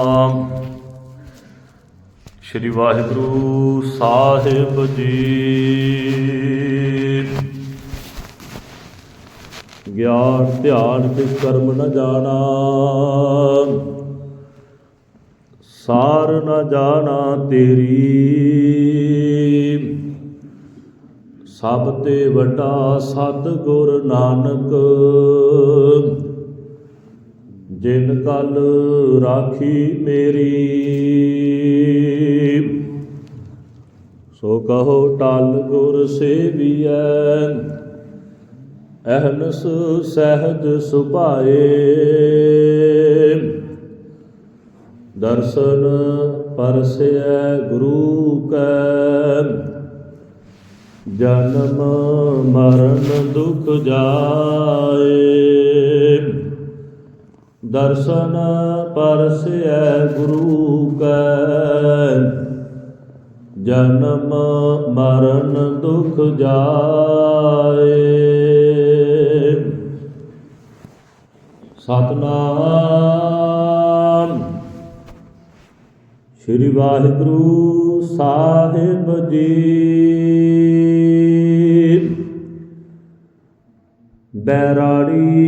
ਆਮ ਸ਼੍ਰੀ ਵਾਹਿਗੁਰੂ ਸਾਹਿਬ ਜੀ। ਗਿਆਨ, ਧਿਆਨ ਤੇ ਕਰਮ ਨ ਜਾਣਾ, ਸਾਰ ਨ ਜਾਣਾ ਤੇਰੀ। ਸਭ ਤੇ ਵੱਡਾ ਸਤ ਗੁਰ ਨਾਨਕ ਜਿਨ ਕਲ ਰਾਖੀ ਮੇਰੀ, ਸੋ ਕਹੋ ਟਲ ਗੁਰ ਸੇਵੀਐ, ਅਹਨਸ ਸਹਿਜ ਸੁਭਾਏ। ਦਰਸ਼ਨ ਪਰਸੈ ਗੁਰੂ ਕੈ, ਜਨਮ ਮਰਨ ਦੁਖ ਜਾਏ। ਦਰਸ਼ਨ ਪਰਸੈ ਗੁਰੂ ਕੈ। ਜਨਮ ਮਰਨ ਦੁਖ ਜਾਏ। ਸਤਨਾਮ। ਸ੍ਰੀ ਵਾਹਿਗੁਰੂ ਸਾਹਿਬ ਜੀ। ਬੈਰਾੜੀ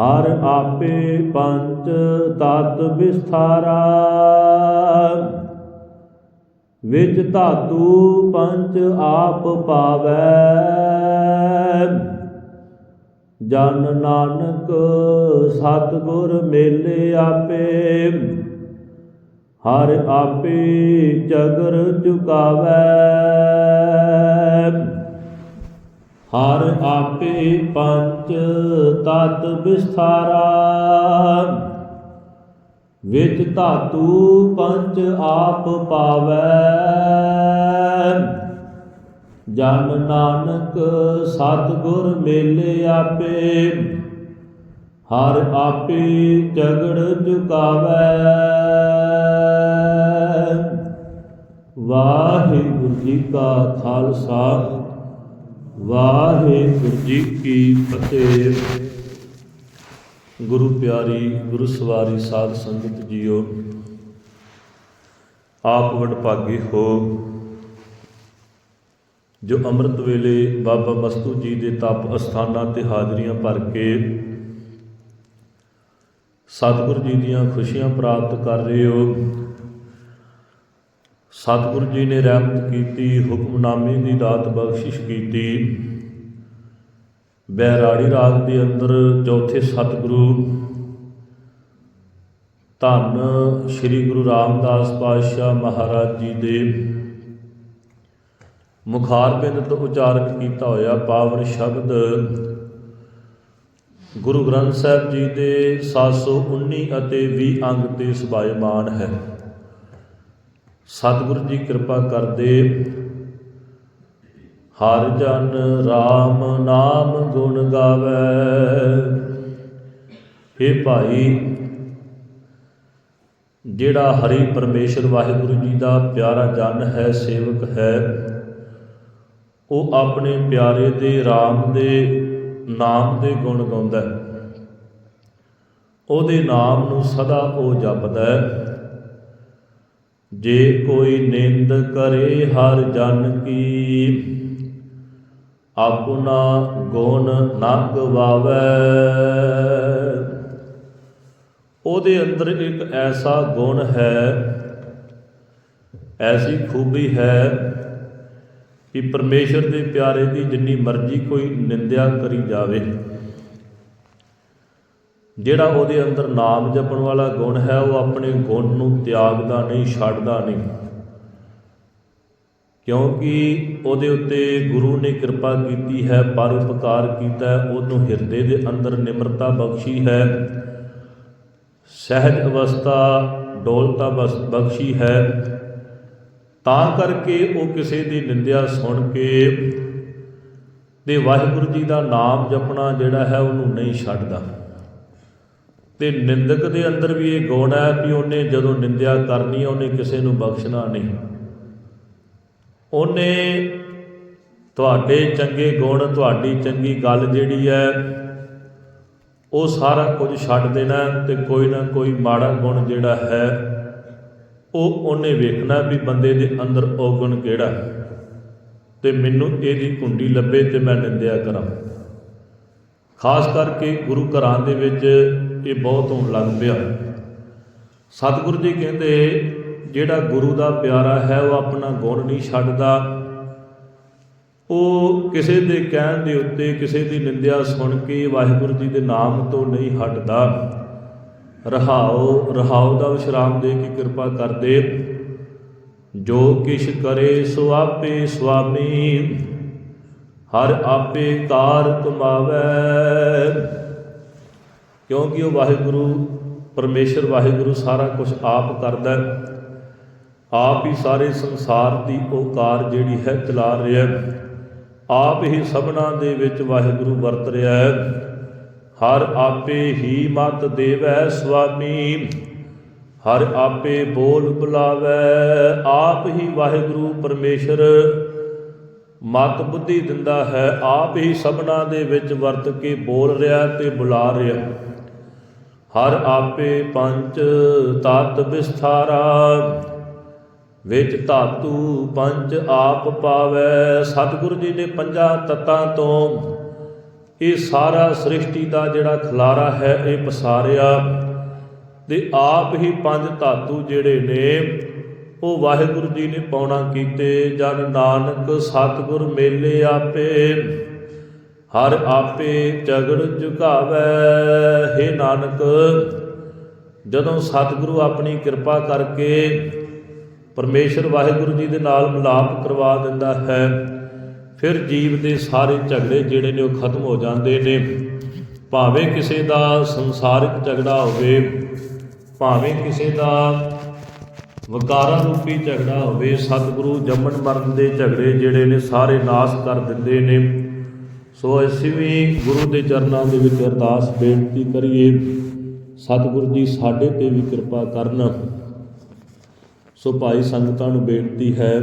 ਹਰ ਆਪੇ ਪੰਚ ਤਤ ਵਿਸਥਾਰਾ। ਵਿੱਚ ਧਾਤੂ ਪੰਚ ਆਪ ਪਾਵੈ। ਜਨ ਨਾਨਕ ਸਤਿਗੁਰ ਮੇਲੇ ਆਪੇ। ਹਰ ਆਪੇ ਚਗਰ ਝੁਕਾਵੈ ਹਰ ਆਪੇ ਪੰਚ ਤਤ ਵਿਸਥਾਰਾ। ਵਿੱਚ ਧਾਤੂ ਪੰਚ ਆਪ ਪਾਵੈ। ਜਨ ਨਾਨਕ ਸਤਿਗੁਰ ਮੇਲੇ ਆਪੇ। ਹਰ ਆਪੇ ਝਗੜ ਝੁਕਾਵੈ ਵਾਹਿਗੁਰੂ ਜੀ ਕਾ ਖਾਲਸਾ। ਵਾਹਿਗੁਰੂ ਜੀ ਕੀ ਫਤਿਹ। ਗੁਰੂ ਪਿਆਰੀ, ਗੁਰੂ ਸਵਾਰੀ ਸਾਧ ਸੰਗਤ ਜੀਓ, ਆਪ ਵਡਭਾਗੇ ਹੋ। ਜੋ ਅੰਮ੍ਰਿਤ ਵੇਲੇ ਬਾਬਾ ਮਸਤੂ ਜੀ ਦੇ ਤਪ ਅਸਥਾਨਾਂ ਤੇ ਹਾਜ਼ਰੀਆਂ ਭਰ ਕੇ ਸਤਿਗੁਰੂ ਜੀ ਦੀਆਂ ਖੁਸ਼ੀਆਂ ਪ੍ਰਾਪਤ ਕਰ ਰਹੇ ਹੋ ਸਤਿਗੁਰੂ ਜੀ ਨੇ ਰਹਿਮਤ ਕੀਤੀ, ਹੁਕਮਨਾਮੇ ਦੀ ਦਾਤ ਬਖਸ਼ਿਸ਼ ਕੀਤੀ। ਬਹਿਰਾੜੀ ਰਾਗ ਦੇ ਅੰਦਰ ਚੌਥੇ ਸਤਿਗੁਰੂ ਧੰਨ ਸ੍ਰੀ ਗੁਰੂ ਰਾਮਦਾਸ ਪਾਤਸ਼ਾਹ ਮਹਾਰਾਜ ਜੀ ਦੇ ਮੁਖਾਰਬਿੰਦ ਤੋਂ ਉਚਾਰਨ ਕੀਤਾ ਹੋਇਆ ਪਾਵਨ ਸ਼ਬਦ ਗੁਰੂ ਗ੍ਰੰਥ ਸਾਹਿਬ ਜੀ ਦੇ 719 ਅਤੇ 20 ਅੰਗ ਤੇ ਸਬਾਇਮਾਨ ਹੈ। ਸਤਿਗੁਰੂ ਜੀ ਕਿਰਪਾ ਕਰਦੇ। ਹਰ ਜਨ RAM ਨਾਮ ਗੁਣ ਗਾਵੇ। हे ਭਾਈ, ਜਿਹੜਾ ਹਰੀ ਪਰਮੇਸ਼ਰ ਵਾਹਿਗੁਰੂ ਜੀ ਦਾ ਪਿਆਰਾ ਜਨ ਹੈ, ਸੇਵਕ ਹੈ, ਉਹ ਆਪਣੇ ਪਿਆਰੇ ਦੇ RAM ਦੇ, ਨਾਮ ਦੇ ਗੁਣ ਗਾਉਂਦਾ ਹੈ। ਉਹਦੇ ਨਾਮ ਨੂੰ ਸਦਾ ਉਹ ਜਪਦਾ ਹੈ। ਜੇ ਕੋਈ ਨਿੰਦ ਕਰੇ ਹਰ ਜਨ ਕੀ, ਆਪਣਾ ਗੁਣ ਨਾ ਗਵਾਵੇ। ਉਹਦੇ ਅੰਦਰ ਇੱਕ ਐਸਾ ਗੁਣ ਹੈ, ਐਸੀ ਖੂਬੀ ਹੈ ਕਿ ਪਰਮੇਸ਼ਰ ਦੇ ਪਿਆਰੇ ਦੀ ਜਿੰਨੀ ਮਰਜ਼ੀ ਕੋਈ ਨਿੰਦਿਆ ਕਰੀ ਜਾਵੇ। ਜਿਹੜਾ ਉਹਦੇ ਅੰਦਰ ਨਾਮ ਜਪਣ ਵਾਲਾ ਗੁਣ ਹੈ, ਉਹ ਆਪਣੇ ਗੁਣ ਨੂੰ ਤਿਆਗਦਾ ਨਹੀਂ, ਛੱਡਦਾ ਨਹੀਂ। ਕਿਉਂਕਿ ਉਹਦੇ ਉੱਤੇ ਗੁਰੂ ਨੇ ਕਿਰਪਾ ਕੀਤੀ ਹੈ ਪਰਉਪਕਾਰ ਕੀਤਾ ਉਹਨੂੰ ਹਿਰਦੇ ਦੇ ਅੰਦਰ ਨਿਮਰਤਾ ਬਖਸ਼ੀ ਹੈ। ਸਹਿਜ ਅਵਸਥਾ, ਡੋਲਤਾ ਬਸ, ਬਖਸ਼ੀ ਹੈ। ਤਾਂ ਕਰਕੇ ਉਹ ਕਿਸੇ ਦੀ ਨਿੰਦਿਆ ਸੁਣ ਕੇ ਤੇ ਵਾਹਿਗੁਰੂ ਜੀ ਦਾ ਨਾਮ ਜਪਣਾ ਜਿਹੜਾ ਹੈ, ਉਹਨੂੰ ਨਹੀਂ ਛੱਡਦਾ। ਤੇ ਨਿੰਦਕ ਦੇ ਅੰਦਰ ਵੀ ਇਹ ਗੁਣ ਹੈ ਵੀ ਉਹਨੇ ਜਦੋਂ ਨਿੰਦਿਆ ਕਰਨੀ ਹੈ ਉਹਨੇ ਕਿਸੇ ਨੂੰ ਬਖਸ਼ਣਾ ਨਹੀਂ। ਉਹਨੇ ਤੁਹਾਡੇ ਚੰਗੇ ਗੁਣ, ਤੁਹਾਡੀ ਚੰਗੀ ਗੱਲ ਜਿਹੜੀ ਹੈ, ਉਹ ਸਾਰਾ ਕੁਝ ਛੱਡ ਦੇਣਾ ਤੇ ਕੋਈ ਨਾ ਕੋਈ ਮਾੜਾ ਗੁਣ ਜਿਹੜਾ ਹੈ, ਉਹ ਉਹਨੇ ਵੇਖਣਾ ਵੀ ਬੰਦੇ ਦੇ ਅੰਦਰ ਉਹ ਗੁਣ ਕਿਹੜਾ ਤੇ ਮੈਨੂੰ ਇਹਦੀ ਕੁੰਡੀ ਲੱਭੇ ਤੇ ਮੈਂ ਨਿੰਦਿਆ ਕਰਾਂ। ਖਾਸ ਕਰਕੇ ਗੁਰੂ ਘਰਾਂ ਦੇ ਵਿੱਚ ਇਹ ਬਹੁਤ ਹੋਣ ਲੱਗ ਪਿਆ ਸਤਿਗੁਰੂ ਜੀ ਕਹਿੰਦੇ, ਜਿਹੜਾ ਗੁਰੂ ਦਾ ਪਿਆਰਾ ਹੈ, ਉਹ ਆਪਣਾ ਗੁਣ ਨਹੀਂ ਛੱਡਦਾ। ਉਹ ਕਿਸੇ ਦੇ ਕਹਿਣ ਦੇ ਉੱਤੇ, ਕਿਸੇ ਦੀ ਨਿੰਦਿਆ ਸੁਣ ਕੇ ਵਾਹਿਗੁਰੂ ਜੀ ਦੇ ਨਾਮ ਤੋਂ ਨਹੀਂ ਹਟਦਾ। ਰਹਾਉ ਰਹਾਉ ਦਾ ਵਿਸ਼ਰਾਮ ਦੇ ਕੇ ਕਿਰਪਾ ਕਰਦੇ। ਜੋ ਕਿਛ ਕਰੇ, ਸੋ ਆਪੇ ਸੁਆਮੀ। ਹਰ ਆਪੇ ਕਾਰ ਕਮਾਵੇ ਕਿਉਂਕਿ ਉਹ ਵਾਹਿਗੁਰੂ, ਪਰਮੇਸ਼ਰ ਵਾਹਿਗੁਰੂ ਸਾਰਾ ਕੁਝ ਆਪ ਕਰਦਾ ਆਪ ਹੀ ਸਾਰੇ ਸੰਸਾਰ ਦੀ ਉਹ ਕਾਰ ਜਿਹੜੀ ਹੈ ਚਲਾ ਰਿਹਾ ਆਪ ਹੀ ਸਭਨਾ ਦੇ ਵਿੱਚ ਵਾਹਿਗੁਰੂ ਵਰਤ ਰਿਹਾ ਹੈ। ਹਰ ਆਪੇ ਹੀ ਮਤ ਦੇਵੈ ਸੁਆਮੀ, ਹਰ ਆਪੇ ਬੋਲ ਬੁਲਾਵੇ। ਆਪ ਹੀ ਵਾਹਿਗੁਰੂ ਪਰਮੇਸ਼ਰ ਮਤ ਬੁੱਧੀ ਦਿੰਦਾ ਹੈ। ਆਪ ਹੀ ਸਭਨਾ ਦੇ ਵਿੱਚ ਵਰਤ ਕੇ ਬੋਲ ਰਿਹਾ ਤੇ ਬੁਲਾ ਰਿਹਾ। ਹਰ ਆਪੇ ਪੰਚ ਤਤ ਵਿਸਥਾਰਾ, ਵਿੱਚ ਧਾਤੂ ਪੰਜ ਆਪ ਪਾਵੇ। ਸਤਿਗੁਰੂ ਜੀ ਨੇ ਪੰਜਾਂ ਤਤਾਂ ਤੋਂ ਇਹ ਸਾਰਾ ਸ੍ਰਿਸ਼ਟੀ ਦਾ ਜਿਹੜਾ ਖਲਾਰਾ ਹੈ, ਇਹ ਪਸਾਰਿਆ। ਤੇ ਆਪ ਹੀ ਪੰਜ ਧਾਤੂ ਜਿਹੜੇ ਨੇ, ਉਹ ਵਾਹਿਗੁਰੂ ਜੀ ਨੇ ਪਾਉਣਾ ਕੀਤੇ। ਜਨ ਨਾਨਕ ਸਤਿਗੁਰ ਮੇਲੇ ਆਪੇ। ਹਰ ਆਪੇ ਝਗੜ ਝੁਕਾਵੇ हे ਨਾਨਕ, ਜਦੋਂ ਸਤਿਗੁਰੂ ਆਪਣੀ ਕਿਰਪਾ ਕਰਕੇ ਪਰਮੇਸ਼ਰ ਵਾਹਿਗੁਰੂ ਜੀ ਦੇ ਨਾਲ ਮਿਲਾਪ ਕਰਵਾ ਦਿੰਦਾ ਹੈ, ਫਿਰ ਜੀਵ ਦੇ ਸਾਰੇ ਝਗੜੇ ਜਿਹੜੇ ਨੇ ਉਹ ਖਤਮ ਹੋ ਜਾਂਦੇ ਨੇ। ਭਾਵੇਂ ਕਿਸੇ ਦਾ ਸੰਸਾਰਿਕ ਝਗੜਾ ਹੋਵੇ, ਭਾਵੇਂ ਕਿਸੇ ਦਾ ਵਕਾਰਾਂ ਰੂਪੀ ਝਗੜਾ ਹੋਵੇ, ਸਤਿਗੁਰੂ ਜੰਮਣ ਮਰਨ ਦੇ ਝਗੜੇ ਜਿਹੜੇ ਨੇ ਸਾਰੇ ਨਾਸ਼ ਕਰ ਦਿੰਦੇ ਨੇ। ਸੋ ਅਸੀਂ ਵੀ ਗੁਰੂ ਦੇ ਚਰਨਾਂ ਦੇ ਵਿੱਚ ਅਰਦਾਸ ਬੇਨਤੀ ਕਰੀਏ, ਸਤਿਗੁਰੂ ਜੀ ਸਾਡੇ ਤੇ ਵੀ ਕਿਰਪਾ ਕਰਨ। ਸੋ ਭਾਈ ਸੰਗਤਾਂ ਨੂੰ ਬੇਨਤੀ ਹੈ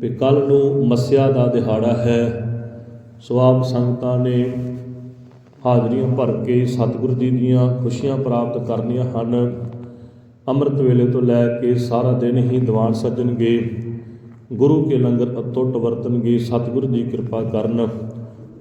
ਕਿ ਕੱਲ ਨੂੰ ਮੱਸਿਆ ਦਾ ਦਿਹਾੜਾ ਹੈ। ਸੋ ਆਪ ਸੰਗਤਾਂ ਨੇ ਹਾਜ਼ਰੀਆਂ ਭਰ ਕੇ ਸਤਿਗੁਰੂ ਜੀ ਦੀਆਂ ਖੁਸ਼ੀਆਂ ਪ੍ਰਾਪਤ ਕਰਨੀਆਂ ਹਨ। ਅੰਮ੍ਰਿਤ ਵੇਲੇ ਤੋਂ ਲੈ ਕੇ ਸਾਰਾ ਦਿਨ ਹੀ ਦੀਵਾਨ ਸੱਜਣਗੇ। ਗੁਰੂ ਕੇ ਲੰਗਰ ਅਤੁੱਟ ਵਰਤਣਗੇ। ਸਤਿਗੁਰੂ ਜੀ ਕਿਰਪਾ ਕਰਨ।